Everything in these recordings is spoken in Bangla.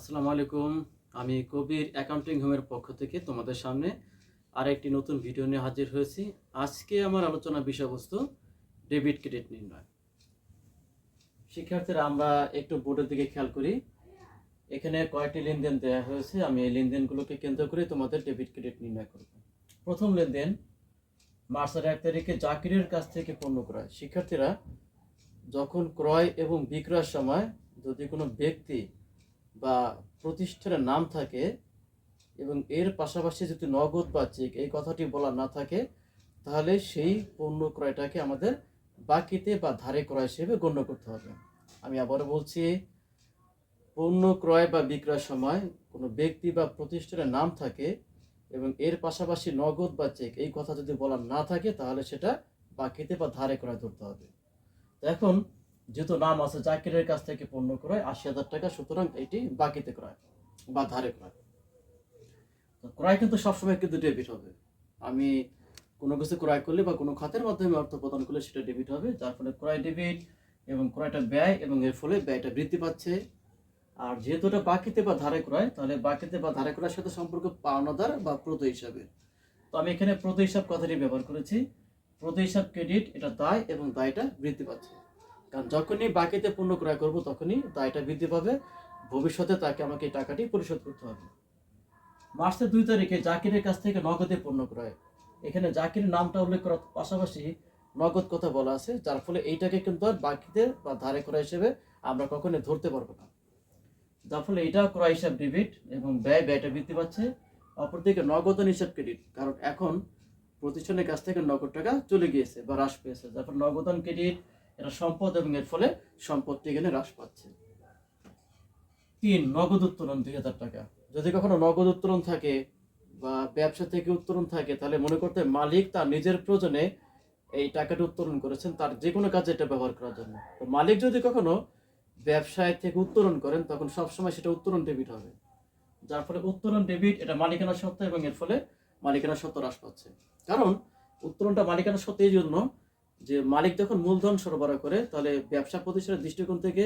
আসসালামু আলাইকুম। আমি কবির অ্যাকাউন্টিং হোমের পক্ষ থেকে তোমাদের সামনে আর একটি নতুন ভিডিও নিয়ে হাজির হয়েছি। আজকে আমার আলোচনা বিষয়বস্তু ডেবিট ক্রেডিট নির্ণয়। শিক্ষার্থীরা, আমরা একটু বোর্ডের দিকে খেয়াল করি। এখানে কয়েকটি লেনদেন দেওয়া হয়েছে। আমি এই লেনদেনগুলোকে কেন্দ্র করে তোমাদের ডেবিট ক্রেডিট নির্ণয় করব। প্রথম লেনদেন, মার্চের এক তারিখে জাকিরের কাছ থেকে পণ্য ক্রয়। শিক্ষার্থীরা, যখন ক্রয় এবং বিক্রয়ের সময় যদি কোনো ব্যক্তি বা প্রতিষ্ঠানের নাম থাকে এবং এর পাশাপাশি যদি নগদ বা চেক এই কথাটি বলা না থাকে, তাহলে সেই পণ্য ক্রয়টাকে আমাদের বাকিতে বা ধারে ক্রয় হিসেবে গণ্য করতে হবে। আমি আবারও বলছি, পণ্য ক্রয় বা বিক্রয়ের সময় কোনো ব্যক্তি বা প্রতিষ্ঠানের নাম থাকে এবং এর পাশাপাশি নগদ বা চেক এই কথা যদি বলা না থাকে, তাহলে সেটা বাকিতে বা ধারে ক্রয় ধরতে হবে। এখন যেহেতু নাম আছে জাকিরের কাছ থেকে পণ্য ক্রয়, আশি হাজার টাকা, সুতরাং এটি বাকিতে ক্রয় বা ধারে ক্রয়। ক্রয় কিন্তু সবসময় কিন্তু ডেবিট হবে। আমি কোনো কিছু ক্রয় করলে বা কোনো খাতের মাধ্যমে অর্থ প্রদান করলে সেটা ডেবিট হবে, যার ফলে ক্রয় ডেবিট এবং ক্রয়টা ব্যয় এবং এর ফলে ব্যয়টা বৃদ্ধি পাচ্ছে। আর যেহেতু এটা বাকিতে বা ধারে ক্রয়, তাহলে বাকিতে বা ধারে ক্রয়ের সাথে সম্পর্ক পাওনাদার বা প্রত হিসাবে। তো আমি এখানে প্রত হিসাব কথাটি ব্যবহার করেছি। প্রত হিসাব ক্রেডিট এটা দায় এবং দায়টা বৃদ্ধি পাচ্ছে। কারণ যখনই বাকিতে পণ্য ক্রয় করব তখনই দায়টা বৃদ্ধি পাবে। ভবিষ্যতে তাকে আমাকে এই টাকাটি পরিশোধ করতে হবে। মার্চের দুই তারিখে জাকিরের কাছ থেকে নগদে পণ্য ক্রয়। এখানে জাকিরের নামটা উল্লেখ করার পাশাপাশি নগদ কথা বলা আছে, যার ফলে এইটাকে কিন্তু আর বাকিতে বা ধারে ক্রয় হিসেবে আমরা কখনোই ধরতে পারব না। যার ফলে এটা ক্রয় হিসাব ডেবিট এবং ব্যয়, ব্যয়টা বৃদ্ধি পাচ্ছে। অপরদিকে নগদন হিসাব ক্রেডিট কারণ এখন প্রতিষ্ঠানের কাছ থেকে নগদ টাকা চলে গিয়েছে বা হ্রাস পেয়েছে। যার ফলে নগদান ক্রেডিট এটা সম্পদ এবং এর ফলে সম্পদটি এখানে হ্রাস পাচ্ছে। তিন, নগদ উত্তোলন, দুই হাজার টাকা। যদি কখনো নগদ উত্তোলন থাকে বা ব্যবসা থেকে উত্তোলন থাকে, তাহলে মনে করতে মালিক তার নিজের প্রয়োজনে এই টাকাটা উত্তোলন করেছেন, তার যে কোনো কাজে এটা ব্যবহার করার জন্য। তো মালিক যদি কখনো ব্যবসায় থেকে উত্তোলন করেন, তখন সবসময় সেটা উত্তোলন ডেবিট হবে। যার ফলে উত্তোলন ডেবিট এটা মালিকানা সত্ত্ব এবং এর ফলে মালিকানা সত্ত্ব হ্রাস পাচ্ছে। কারণ উত্তোলনটা মালিকানা সত্ত্ব এই জন্য যে মালিক যখন মূলধন সরবরাহ করে, তাহলে ব্যবসা প্রতিষ্ঠানের দৃষ্টিকোণ থেকে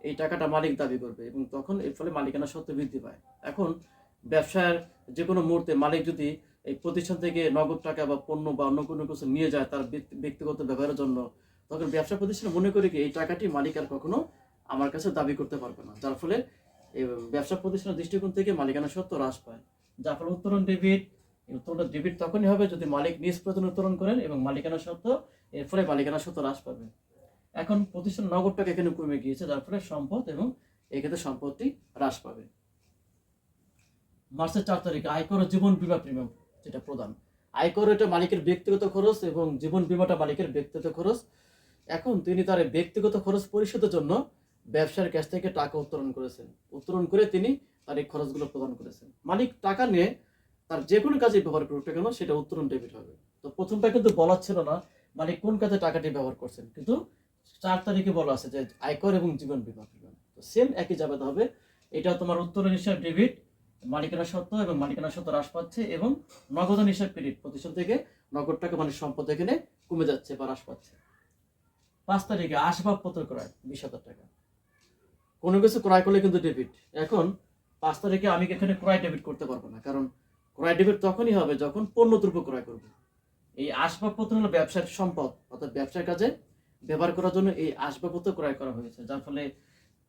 এই টাকাটা মালিক দাবি করবে এবং তখন এর ফলে মালিকানা সত্ত্ব বৃদ্ধি পায়। এখন ব্যবসার যে কোনো মুহূর্তে মালিক যদি এই প্রতিষ্ঠান থেকে নগদ টাকা বা পণ্য বা অন্য কোনো কিছু নিয়ে যায় তার ব্যক্তিগত ব্যবহারের জন্য, তখন ব্যবসা প্রতিষ্ঠান মনে করে কি, এই টাকাটি মালিক আর কখনো আমার কাছে দাবি করতে পারবে না। যার ফলে ব্যবসা প্রতিষ্ঠানের দৃষ্টিকোণ থেকে মালিকানা সত্ত্ব হ্রাস পায়। যার ফলে উত্তোলন ডেবিট এই ডেবিট তখনই হবে যদি মালিক নিজ প্রয়োজন উত্তোলন করেন এবং মালিকানা সত্ত্ব এর ফলে মালিকানা সত্ত্ব হ্রাস পাবে। এখন প্রতিষ্ঠান নগদ টাকা এখানে কমে গিয়েছে, যার ফলে সম্পদ এবং এক্ষেত্রে সম্পত্তি হ্রাস পাবে। মার্চের চার তারিখে, আয়কর জীবন বীমা প্রিমিয়াম যেটা প্রদান। আয়কর এটা মালিকের ব্যক্তিগত খরচ এবং জীবন বীমাটা মালিকের ব্যক্তিগত খরচ। এখন তিনি তার ব্যক্তিগত খরচ পরিশোধের জন্য ব্যবসার কাছ থেকে টাকা উত্তোলন করেছেন। উত্তোলন করে তিনি তার এই খরচগুলো প্রদান করেছেন। মালিক টাকা নিয়ে তার যে কোনো কাজে ব্যবহার করুক কেন, সেটা উত্তোলন ডেবিট হবে। তো প্রথমটা কিন্তু বলা ছিল না মানে কোন কাজে টাকাটি ব্যবহার করছেন, কিন্তু চার তারিখে বলা আছে যে আয়কর এবং জীবন বীমা তো সেম একই যাবে হবে, এটা তোমার উত্তোলন হিসাব ডেবিট মালিকানা সত্ত্ব এবং মালিকানা সত্ত্ব হ্রাস পাচ্ছে এবং নগদান হিসাব ক্রেডিট প্রতিষ্ঠান থেকে নগদ টাকা মানে সম্পদ এখানে কমে যাচ্ছে বা হ্রাস পাচ্ছে। পাঁচ তারিখে আসবাবপত্র ক্রয়, বিশ হাজার টাকা। কোনো কিছু ক্রয় করলে কিন্তু ডেবিট এখন পাঁচ তারিখে আমি এখানে ক্রয় ডেবিট করতে পারব না, কারণ ক্রয় ডেবিট তখনই হবে যখন পণ্য দ্রব্য ক্রয় করবে। এই আসবাবপত্র হলো ব্যবসার সম্পদ, অর্থাৎ ব্যবসার কাজে ব্যবহার করার জন্য এই আসবাবপত্র ক্রয় করা হয়েছে, যার ফলে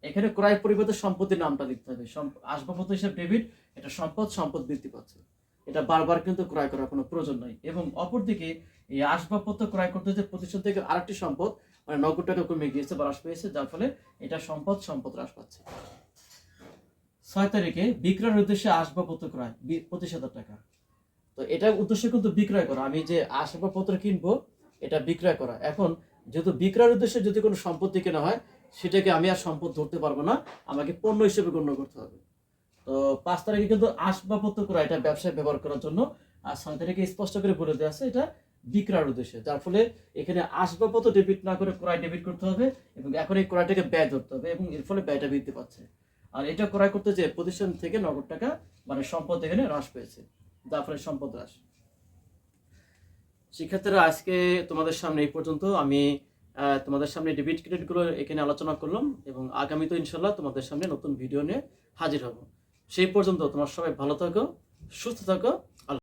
এখানে ক্রয় পরিবর্তে সম্পত্তির নামটা লিখতে হবে। আসবাবপত্র হিসেবে ডেবিট এটা সম্পদ সম্পদ বৃদ্ধি পাচ্ছে। এটা বারবার কিন্তু ক্রয় করার কোনো প্রয়োজন নাই। এবং অপরদিকে এই আসবাবপত্র ক্রয় করতে যে প্রতিষ্ঠান থেকে আরেকটি সম্পদ মানে নগদ টাকা কমে গিয়েছে বা হ্রাস পেয়েছে, যার ফলে এটা সম্পদ সম্পদ হ্রাস পাচ্ছে। ছয় তারিখে বিক্রয়ের উদ্দেশ্যে আসবাবপত্র ক্রয় পঁচিশ হাজার টাকা। তো এটার উদ্দেশ্য কিন্তু বিক্রয় করা। আমি যে আসবাবপত্র কিনবো, এটা বিক্রয় করা। এখন যেহেতু বিক্রয়ের উদ্দেশ্যে যদি কোনো সম্পত্তি কেনা হয়, সেটাকে আমি আর সম্পদ ধরতে পারব না। আমাকে পণ্য হিসেবে গণ্য করতে হবে। তো পাঁচ তারিখে কিন্তু আসবাবপত্র করা এটা ব্যবসায় ব্যবহার করার জন্য। আর ছয় তারিখে স্পষ্ট করে বলে দেওয়া আছে, এটা বিক্রয়ের উদ্দেশ্যে। যার ফলে এখানে আসবাবপত্র ডেবিট না করে ক্রয় ডেবিট করতে হবে এবং এখন এই ক্রয়টাকে ব্যয় ধরতে হবে এবং এর ফলে ব্যয়টা বৃদ্ধি পাচ্ছে। আর এটা ক্রয় করতে যে প্রতিষ্ঠান থেকে নগদ টাকা মানে সম্পদ এখানে হ্রাস পেয়েছে। যার ফলে সম্পদ হ্রাস। শিক্ষার্থীরা, আজকে তোমাদের সামনে এই পর্যন্ত আমি তোমাদের সামনে ডেবিট ক্রেডিটগুলো এখানে আলোচনা করলাম এবং আগামী তো ইনশাল্লাহ তোমাদের সামনে নতুন ভিডিও নিয়ে হাজির হব। সেই পর্যন্ত তোমার সবাই ভালো থাকো, সুস্থ থাকো